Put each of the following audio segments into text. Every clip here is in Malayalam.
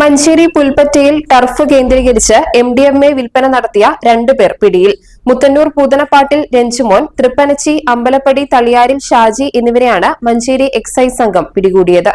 മഞ്ചേരി പുൽപ്പറ്റയിൽ ടർഫ് കേന്ദ്രീകരിച്ച് എം ഡി എം എ വിൽപ്പന നടത്തിയ രണ്ടുപേർ പിടിയിൽ. മുത്തന്നൂർ പൂതനപ്പാട്ടിൽ രഞ്ജുമോൻ തൃപ്പനച്ചി അമ്പലപ്പടി തളിയാരിൽ ഷാജി എന്നിവരെയാണ് മഞ്ചേരി എക്സൈസ് സംഘം പിടികൂടിയത്.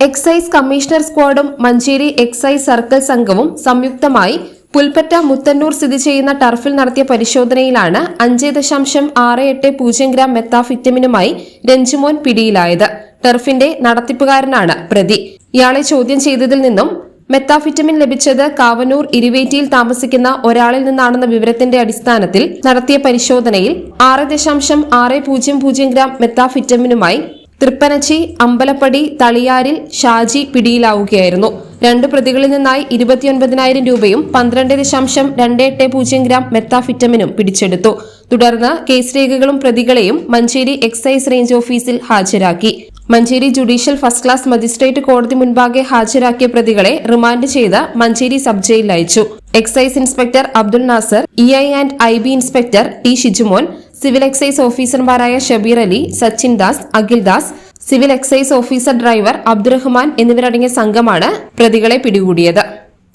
എക്സൈസ് കമ്മീഷണർ സ്ക്വാഡും മഞ്ചേരി എക്സൈസ് സർക്കിൾ സംഘവും സംയുക്തമായി പുൽപ്പറ്റ മുത്തന്നൂർ സ്ഥിതി ചെയ്യുന്ന ടർഫിൽ നടത്തിയ പരിശോധനയിലാണ് അഞ്ച് ദശാംശം ആറ് എട്ട് പൂജ്യം ഗ്രാം മെത്താഫിറ്റമിനുമായി രഞ്ജുമോൻ പിടിയിലായത്. ടർഫിന്റെ നടത്തിപ്പുകാരനാണ് പ്രതി. ഇയാളെ ചോദ്യം ചെയ്തതിൽ നിന്നും മെത്താഫിറ്റമിൻ ലഭിച്ചത് കാവനൂർ ഇരുവേറ്റിയിൽ താമസിക്കുന്ന ഒരാളിൽ നിന്നാണെന്ന വിവരത്തിന്റെ അടിസ്ഥാനത്തിൽ നടത്തിയ പരിശോധനയിൽ ആറ് ദശാംശം ആറ് പൂജ്യം പൂജ്യം ഗ്രാം മെത്താഫിറ്റമിനുമായി തൃപ്പനച്ചി അമ്പലപ്പടി തളിയാരിൽ ഷാജി പിടിയിലാവുകയായിരുന്നു. രണ്ട് പ്രതികളിൽ നിന്നായി ഇരുപത്തിയൊൻപതിനായിരം രൂപയും പന്ത്രണ്ട് ദശാംശം രണ്ട് എട്ട് പൂജ്യം ഗ്രാം മെത്താഫിറ്റമിനും പിടിച്ചെടുത്തു. തുടർന്ന് കേസ് രേഖകളും പ്രതികളെയും മഞ്ചേരി എക്സൈസ് റേഞ്ച് ഓഫീസിൽ ഹാജരാക്കി. Manjeri judicial first class magistrate കോടതി മുൻപാകെ ഹാജരാക്കിയ പ്രതികളെ റിമാൻഡ് ചെയ്ത് മഞ്ചേരി സബ് ജയിലിൽ അയച്ചു. Excise inspector Abdul Nasar E I and I B inspector T Shijumon civil excise ഓഫീസർമാരായ Shabeer Ali Sachin Das Akhil Das civil excise officer driver Abdurahman എന്നിവരടങ്ങിയ സംഘമാണ് പ്രതികളെ പിടികൂടിയത്.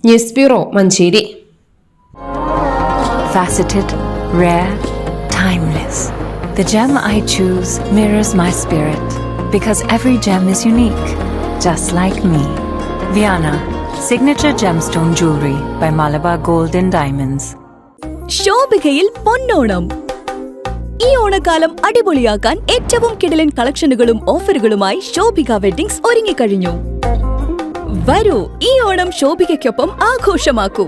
News bureau Manjeri. Faceted, rare, timeless. The gem I choose mirrors my spirit. Because every gem is unique, just like me. Viana, signature gemstone jewelry by Malabar Gold and Diamonds. ശോഭികയിൽ പൊന്നോണം ഈ ഓണക്കാലം അടിപൊളിയാക്കാൻ ഏറ്റവും കിടിലൻ കളക്ഷനുകളും ഓഫറുകളുമായി ശോഭിക വെഡിങ്സ് ഒരുങ്ങിക്കഴിഞ്ഞു വരൂ ഈ ഓണം ശോഭികയ്ക്കൊപ്പം ആഘോഷമാക്കൂ